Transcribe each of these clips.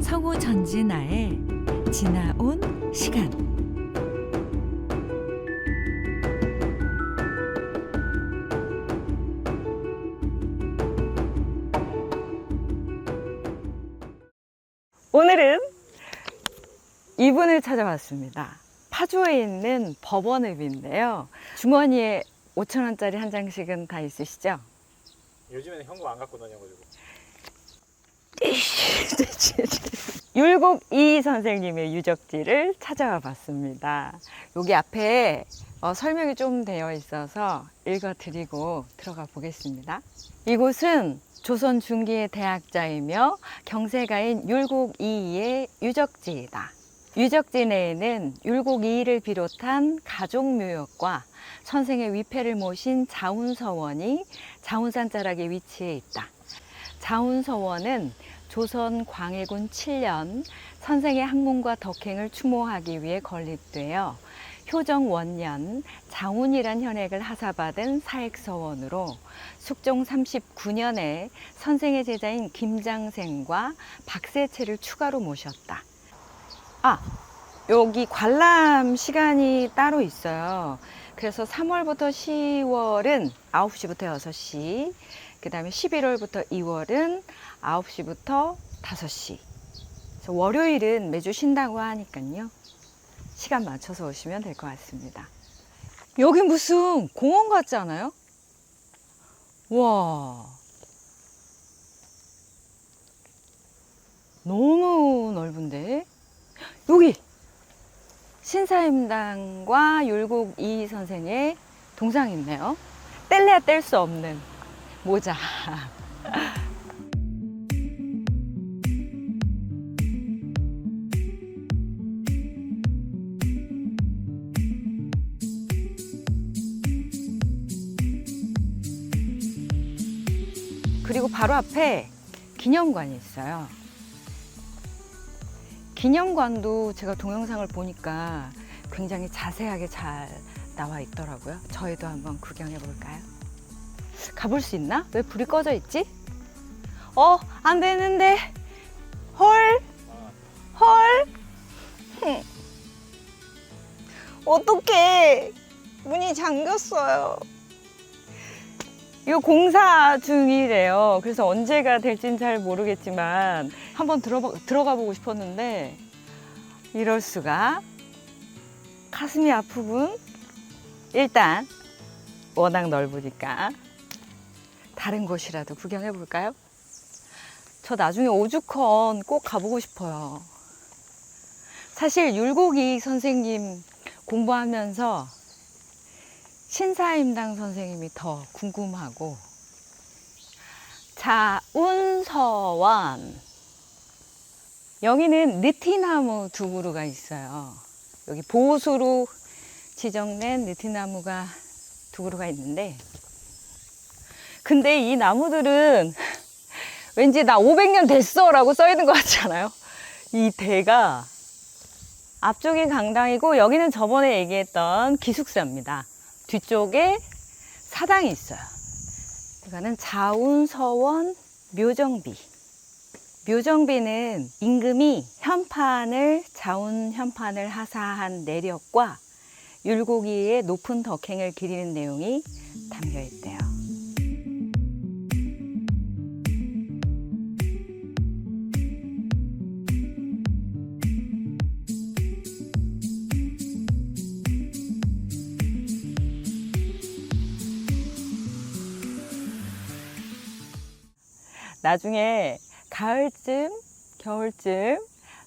성우 전진아의 지나온 시간 오늘은 이분을 찾아왔습니다. 파주에 있는 법원읍인데요. 주머니에 5천 원짜리 한 장씩은 다 있으시죠? 요즘에는 현금 안 갖고 다녀가지고 율곡 이 선생님의 유적지를 찾아와 봤습니다. 여기 앞에 어, 설명이 좀 되어 있어서 읽어드리고 들어가 보겠습니다. 이곳은 조선 중기의 대학자이며 경세가인 율곡 이의 유적지이다. 유적지 내에는 율곡 이를 비롯한 가족 묘역과 선생의 위패를 모신 자운서원이 자운산 자락에 위치해 있다. 자운서원은 조선 광해군 7년 선생의 학문과 덕행을 추모하기 위해 건립되어 효정 원년 장운이란 현액을 하사받은 사액서원으로 숙종 39년에 선생의 제자인 김장생과 박세채를 추가로 모셨다. 아, 여기 관람 시간이 따로 있어요. 그래서 3월부터 10월은 9시부터 6시, 그 다음에 11월부터 2월은 9시부터 5시. 그래서 월요일은 매주 쉰다고 하니까요. 시간 맞춰서 오시면 될 것 같습니다. 여기 무슨 공원 같지 않아요? 와. 너무 넓은데? 여기! 신사임당과 율곡 이 선생의 동상이 있네요. 뗄래야 뗄 수 없는 모자. 그리고 바로 앞에 기념관이 있어요. 기념관도 제가 동영상을 보니까 굉장히 자세하게 잘 나와 있더라고요. 저희도 한번 구경해 볼까요? 가볼 수 있나? 왜 불이 꺼져 있지? 어, 안 되는데. 헐, 헐. 흠. 어떡해. 문이 잠겼어요. 이거 공사 중이래요. 그래서 언제가 될진 잘 모르겠지만 한번 들어가, 들어가 보고 싶었는데 이럴 수가 가슴이 아프군. 일단 워낙 넓으니까 다른 곳이라도 구경해 볼까요? 저 나중에 오죽헌 꼭 가보고 싶어요. 사실 율곡이 선생님 공부하면서 신사임당 선생님이 더 궁금하고 자운서원 여기는 느티나무 두 그루가 있어요. 여기 보수로 지정된 느티나무가 두 그루가 있는데 근데 이 나무들은 왠지 나 500년 됐어 라고 써 있는 것 같지 않아요? 이 대가 앞쪽이 강당이고 여기는 저번에 얘기했던 기숙사입니다. 뒤쪽에 사당이 있어요. 이거는 자운서원 묘정비. 묘정비는 임금이 현판을 자운 현판을 하사한 내력과 율곡이의 높은 덕행을 기리는 내용이 담겨 있대요. 나중에 가을쯤, 겨울쯤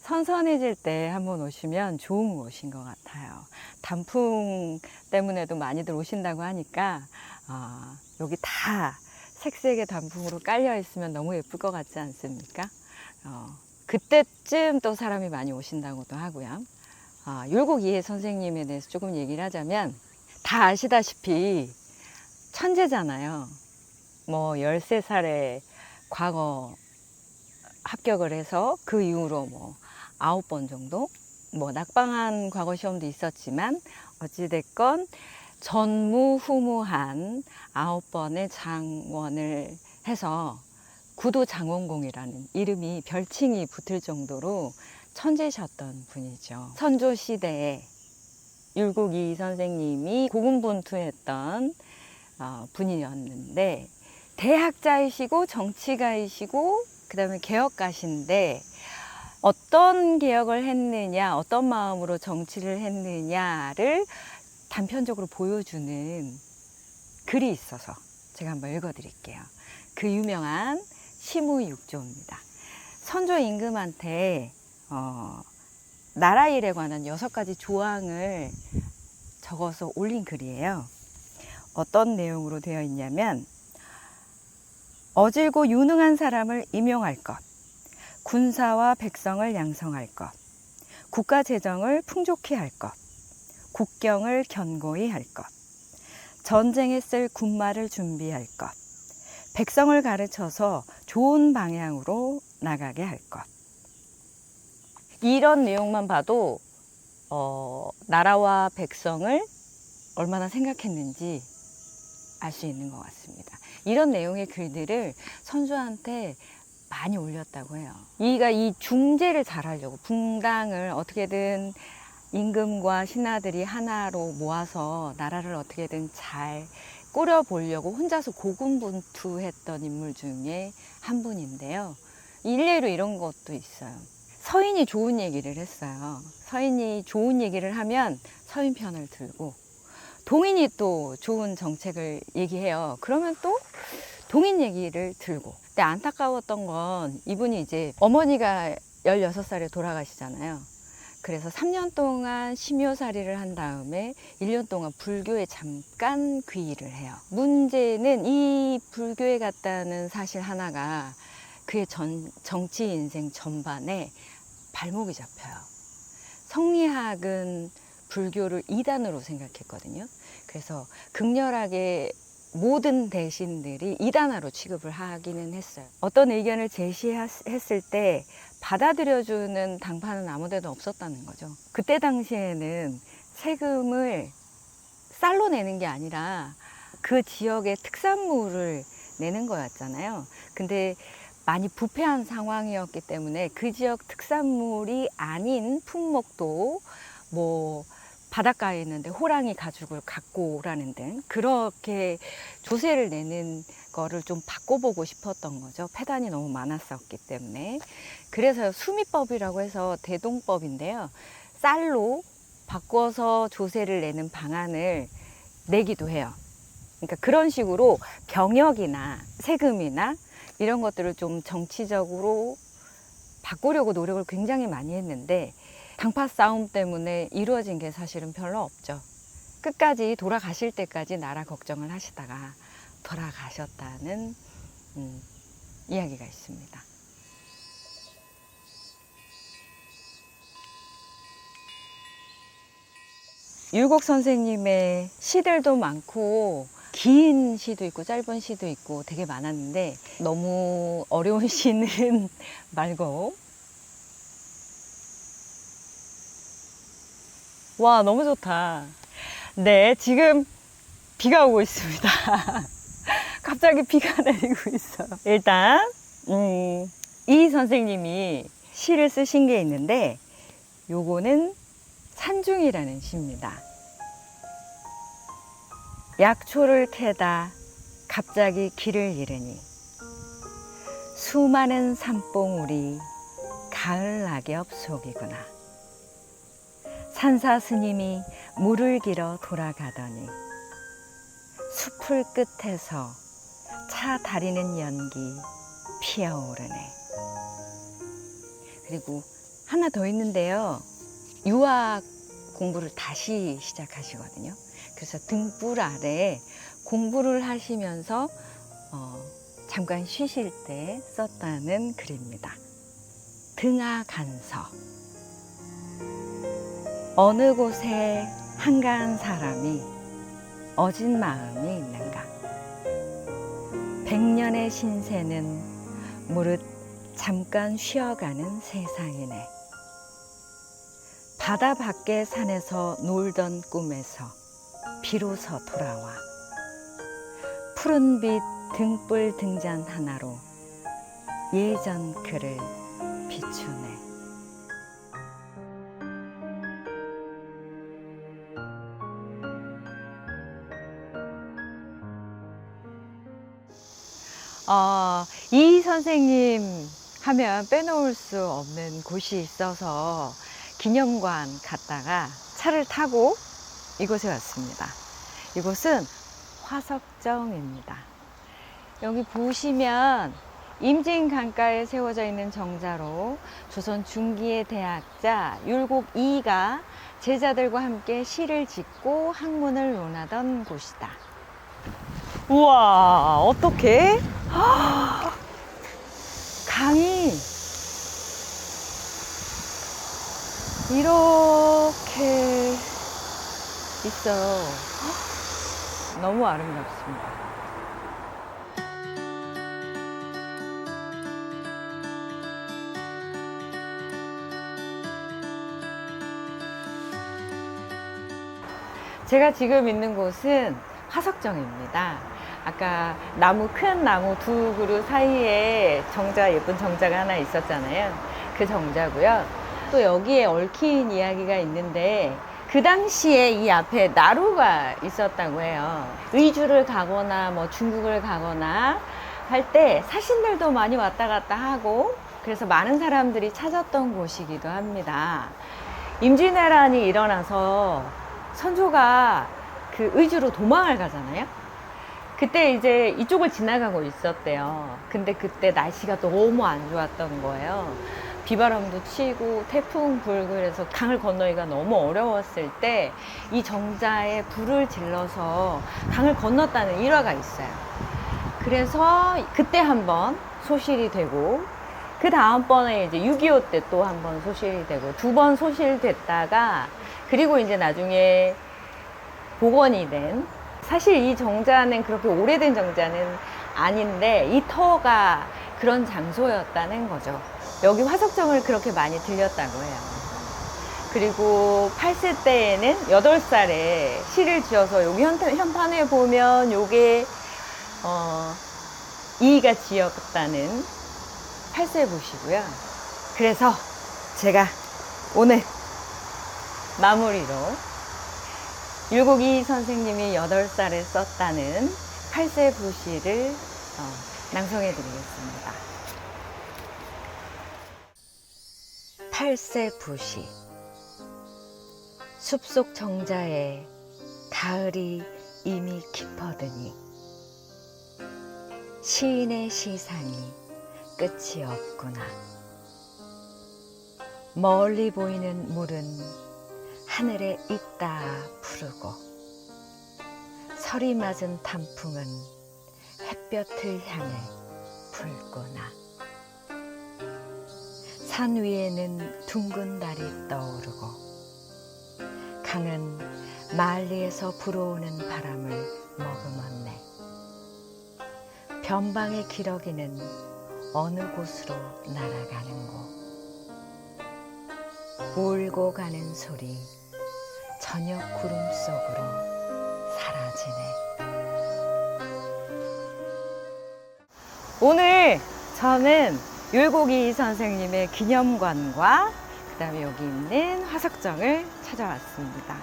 선선해질 때 한번 오시면 좋은 곳인 것 같아요. 단풍 때문에도 많이들 오신다고 하니까 어, 여기 다 색색의 단풍으로 깔려 있으면 너무 예쁠 것 같지 않습니까? 어, 그때쯤 또 사람이 많이 오신다고도 하고요. 어, 율곡 이해 선생님에 대해서 조금 얘기를 하자면 다 아시다시피 천재잖아요. 뭐 13살에 과거 합격을 해서 그 이후로 뭐 아홉 번 정도 뭐 낙방한 과거 시험도 있었지만 어찌됐건 전무후무한 아홉 번의 장원을 해서 구도 장원공이라는 이름이 별칭이 붙을 정도로 천재셨던 분이죠. 선조 시대에 율곡이 선생님이 고군분투했던 어, 분이었는데 대학자이시고 정치가이시고 그다음에 개혁가신데 어떤 개혁을 했느냐, 어떤 마음으로 정치를 했느냐를 단편적으로 보여주는 글이 있어서 제가 한번 읽어드릴게요. 그 유명한 시무육조입니다. 선조 임금한테 어, 나라 일에 관한 여섯 가지 조항을 적어서 올린 글이에요. 어떤 내용으로 되어 있냐면 어질고 유능한 사람을 임용할 것, 군사와 백성을 양성할 것, 국가 재정을 풍족히 할 것, 국경을 견고히 할 것, 전쟁에 쓸 군마를 준비할 것, 백성을 가르쳐서 좋은 방향으로 나가게 할 것. 이런 내용만 봐도 어, 나라와 백성을 얼마나 생각했는지 알 수 있는 것 같습니다. 이런 내용의 글들을 선조한테 많이 올렸다고 해요. 이가 이 중재를 잘하려고 붕당을 어떻게든 임금과 신하들이 하나로 모아서 나라를 어떻게든 잘 꾸려보려고 혼자서 고군분투했던 인물 중에 한 분인데요. 일례로 이런 것도 있어요. 서인이 좋은 얘기를 했어요. 서인이 좋은 얘기를 하면 서인 편을 들고 동인이 또 좋은 정책을 얘기해요. 그러면 또 동인 얘기를 들고. 근데 안타까웠던 건 이분이 이제 어머니가 16살에 돌아가시잖아요. 그래서 3년 동안 심효살이를 한 다음에 1년 동안 불교에 잠깐 귀의를 해요. 문제는 이 불교에 갔다는 사실 하나가 그의 전, 정치 인생 전반에 발목이 잡혀요. 성리학은 불교를 이단으로 생각했거든요. 그래서 극렬하게 모든 대신들이 이단화로 취급을 하기는 했어요. 어떤 의견을 제시했을 때 받아들여주는 당파는 아무데도 없었다는 거죠. 그때 당시에는 세금을 쌀로 내는 게 아니라 그 지역의 특산물을 내는 거였잖아요. 근데 많이 부패한 상황이었기 때문에 그 지역 특산물이 아닌 품목도 뭐 바닷가에 있는데 호랑이 가죽을 갖고 오라는 등 그렇게 조세를 내는 거를 좀 바꿔보고 싶었던 거죠. 폐단이 너무 많았었기 때문에. 그래서 수미법이라고 해서 대동법인데요. 쌀로 바꿔서 조세를 내는 방안을 내기도 해요. 그러니까 그런 식으로 병역이나 세금이나 이런 것들을 좀 정치적으로 바꾸려고 노력을 굉장히 많이 했는데 당파 싸움 때문에 이루어진 게 사실은 별로 없죠. 끝까지 돌아가실 때까지 나라 걱정을 하시다가 돌아가셨다는 음, 이야기가 있습니다. 율곡 선생님의 시들도 많고 긴 시도 있고 짧은 시도 있고 되게 많았는데 너무 어려운 시는 말고 와 너무 좋다. 네 지금 비가 오고 있습니다. 갑자기 비가 내리고 있어요. 일단 음, 이 선생님이 시를 쓰신 게 있는데 요거는 산중이라는 시입니다. 약초를 캐다 갑자기 길을 잃으니 수많은 산봉우리 가을 낙엽 속이구나. 산사 스님이 물을 길어 돌아가더니 숲을 끝에서 차 다리는 연기 피어오르네. 그리고 하나 더 있는데요. 유학 공부를 다시 시작하시거든요. 그래서 등불 아래 공부를 하시면서 어, 잠깐 쉬실 때 썼다는 글입니다. 등하 간서 어느 곳에 한가한 사람이 어진 마음이 있는가? 백년의 신세는 무릇 잠깐 쉬어가는 세상이네. 바다 밖의 산에서 놀던 꿈에서 비로소 돌아와 푸른빛 등불 등잔 하나로 예전 그를 비추네. 어, 이 선생님 하면 빼놓을 수 없는 곳이 있어서 기념관 갔다가 차를 타고 이곳에 왔습니다. 이곳은 화석정입니다. 여기 보시면 임진 강가에 세워져 있는 정자로 조선 중기의 대학자 율곡 이가 제자들과 함께 시를 짓고 학문을 논하던 곳이다. 우와, 어떡 해? 강이 이렇게 있어요. 너무 아름답습니다. 제가 지금 있는 곳은 화석정입니다. 아까 나무 큰 나무 두 그루 사이에 정자 예쁜 정자가 하나 있었잖아요. 그 정자고요. 또 여기에 얽힌 이야기가 있는데 그 당시에 이 앞에 나루가 있었다고 해요. 의주를 가거나 뭐 중국을 가거나 할 때 사신들도 많이 왔다 갔다 하고 그래서 많은 사람들이 찾았던 곳이기도 합니다. 임진왜란이 일어나서 선조가 그 의주로 도망을 가잖아요. 그때 이제 이쪽을 지나가고 있었대요. 근데 그때 날씨가 너무 안 좋았던 거예요. 비바람도 치고 태풍 불고 그래서 강을 건너기가 너무 어려웠을 때 이 정자에 불을 질러서 강을 건넜다는 일화가 있어요. 그래서 그때 한번 소실이 되고 그 다음번에 이제 6.25 때 또 한 번 소실이 되고 두 번 소실됐다가 그리고 이제 나중에 복원이 된 사실 이 정자는 그렇게 오래된 정자는 아닌데 이 터가 그런 장소였다는 거죠. 여기 화석정을 그렇게 많이 들렸다고 해요. 그리고 8세 때에는 8살에 시를 지어서 여기 현, 현판에 보면 요게 어, 이의가 지었다는 8세 보시고요. 그래서 제가 오늘 마무리로 율곡이 선생님이 8살에 썼다는 8세 부시를 어, 낭송해 드리겠습니다. 8세 부시 숲속 정자에 가을이 이미 깊어드니 시인의 시상이 끝이 없구나. 멀리 보이는 물은 하늘에 있다 푸르고 설이 맞은 단풍은 햇볕을 향해 붉구나. 산 위에는 둥근 달이 떠오르고 강은 만리에서 불어오는 바람을 머금었네. 변방의 기러기는 어느 곳으로 날아가는고. 울고 가는 소리 저녁 구름 속으로 사라지네. 오늘 저는 율곡이 선생님의 기념관과 그다음에 여기 있는 화석정을 찾아왔습니다.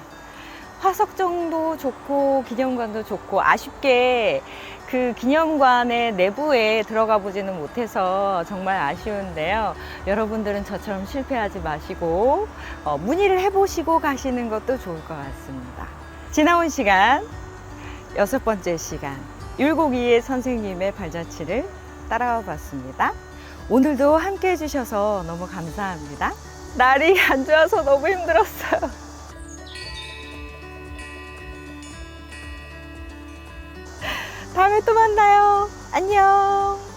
화석정도 좋고 기념관도 좋고 아쉽게 그 기념관의 내부에 들어가 보지는 못해서 정말 아쉬운데요. 여러분들은 저처럼 실패하지 마시고 어, 문의를 해보시고 가시는 것도 좋을 것 같습니다. 지나온 시간 여섯 번째 시간 율곡이의 선생님의 발자취를 따라와 봤습니다. 오늘도 함께 해주셔서 너무 감사합니다. 날이 안 좋아서 너무 힘들었어요. 다음에 또 만나요. 안녕.